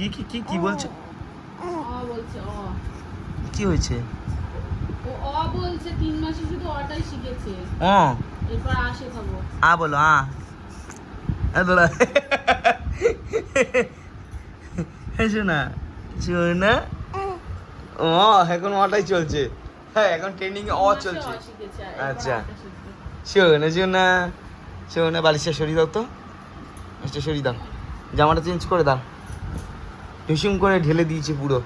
কি কি কি কি বলছো? অ বলছে অ। কি হয়েছে? ও অ বলছে তিন মাসে শুধু অটাই শিখেছে। এরপর আ বলো আ। আ বলো। শোনা শোনা ও এখন অটাই চলছে। হ্যাঁ এখন ট্রেন্ডিং এ অ চলছে। আচ্ছা। শোনা শোনা শোনা বালিশটা সরিয়ে দাও তো। বালিশটা সরিয়ে দাও। জামাটা চেঞ্জ করে দাও। টুসুম করে ঢেলে দিয়েছে পুরো।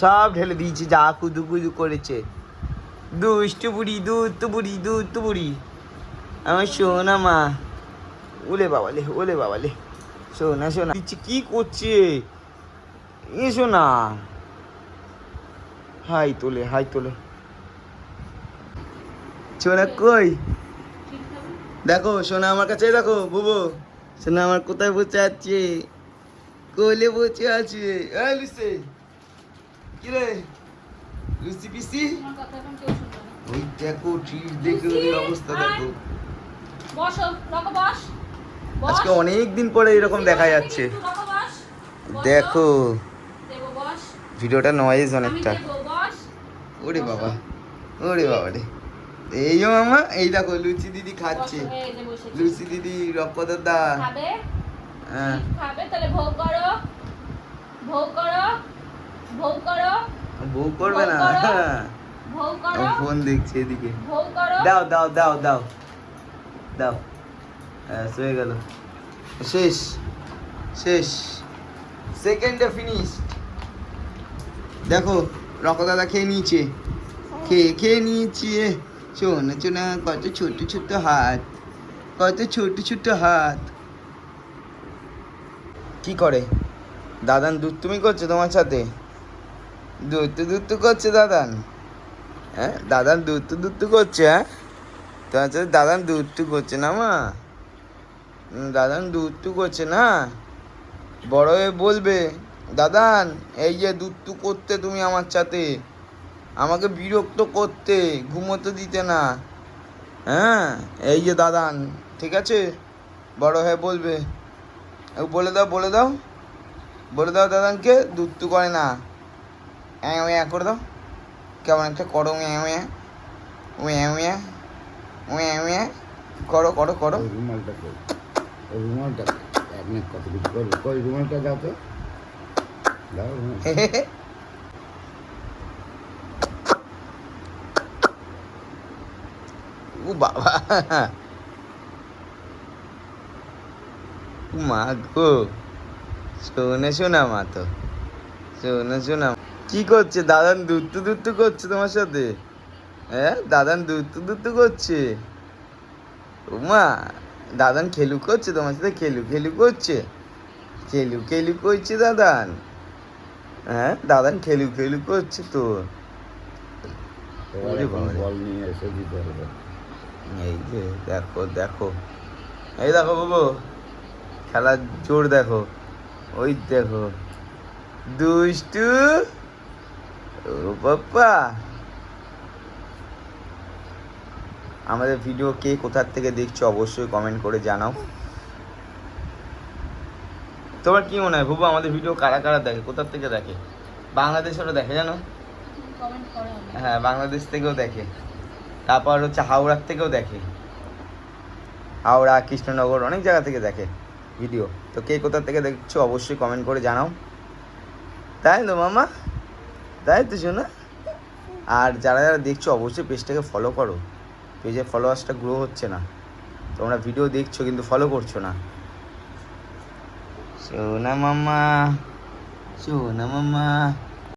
সব ঢেলে দিয়েছে, যা কুদু কুদু করেছে। দুষ্টু বুড়ি দুধ বুড়ি দুধ বুড়ি। আমার সোনা মা। ওলে বাবালে ওলে বাবালে সোনা সোনা। দিচ্ছে, কি করছে? এসো না হাই তোলে হাই তোলে। সোনা কই? দেখো, সোনা আমার কাছে, দেখো, বুবু। সোনা আমার কোথায় বসে আছে? কোলে বসে আছে। এই লুসি কি রে? লুসি পিসি। ওই দেখো ট্রিট দেখে ওদের অবস্থা দেখো। বসো রকো বস। আজকে অনেক দিন পরে এরকম দেখা যাচ্ছে। দেখো। ভিডিওটা নয়েজ অনেকটা। ওরে বাবা ওরে বাবা রে। এই মামা এই দেখো লুচি দিদি খাচ্ছে। লুচি দিদি রপ্পদার দা খাবে হ্যাঁ খাবে? তাহলে ভোগ করো। ভোগ করো। ভোগ করো। বউ করবে না? ভোগ করো। ফোন দেখছে এদিকে। ভোগ করো। দাও দাও দাও দাও। দাও। ব্যাস হয়ে গেল। শেষ। শেষ। সেকেন্ডে ফিনিশ দেখো রকদাদা খেয়ে নিয়েছে। খেয়ে খেয়ে নিয়েছে। শোন চোনা কত ছোট ছোট হাত। কত ছোট ছোট হাত। কি করে? দাদান দুধ তুমি করছ তোমার সাথে? দুধ দুধ করছে দাদান। হ্যাঁ দাদান দুধ দুধ করছে হ্যাঁ? তোমার সাথে দাদান দুধ করছে না মা? দাদান দুধ করছে না? বড় হয়ে বলবে, দাদান, এই যে দুধ করতে তুমি আমার সাথে। আমাকে বিরক্ত করতে, ঘুমোতে দিতে না। হ্যাঁ এই যে দাদান, ঠিক আছে? বড় হয়ে বলবে বলে দাও বলে দাও। বলে দাও দাদানকে দুধ করে না। অ্যাঁ ওয়া করে দাও। কেমন একটা করো ওয়া ওয়া ওয়া ওয়া ওয়া ওয়া করো করো করো। রুমালটা কই ওই রুমালটা এক মিনিট কত কিছু করব? কই রুমালটা দাও তো। দাও ও বাবা ও মা গো শোনে শোনা মা তো শোনে শোনা কি করছে? দাদান দুত্তু দুত্তু করছে তোমার সাথে? হ্যাঁ দাদান দুত্তু দুত্তু করছে? ও মা দাদান খেলু করছে তোমার সাথে? খেলু খেলু করছে? খেলু খেলু করছে দাদান। হ্যাঁ দাদান খেলু খেলু করছে তো। এই যে দেখো দেখো। এই দেখো বাবু। খেলার জোর দেখো। ওই দেখো। দুষ্টু! ও বাপ্পা আমাদের ভিডিও কে কোথার থেকে দেখছ অবশ্যই কমেন্ট করে জানাও। তোমার কি মনে হয় বুবু আমাদের ভিডিও কারা কারা দেখে? কোথার থেকে দেখে? বাংলাদেশেরও দেখে জানো। হ্যাঁ বাংলাদেশ থেকেও দেখে। তারপর হচ্ছে হাওড়ার থেকেও দেখে। হাওড়া কৃষ্ণনগর অনেক জায়গা থেকে দেখে। ভিডিও তো কে কোথা থেকে দেখছ অবশ্যই কমেন্ট করে জানাও। তাই তো মামা? তাই তো শোনা আর যারা যারা দেখছ অবশ্যই পেজটাকে ফলো করো। পেজের ফলোয়ার্সটা গ্রো হচ্ছে না। তোমরা ভিডিও দেখছ কিন্তু ফলো করছ না। সোনা মামা সোনা মামা।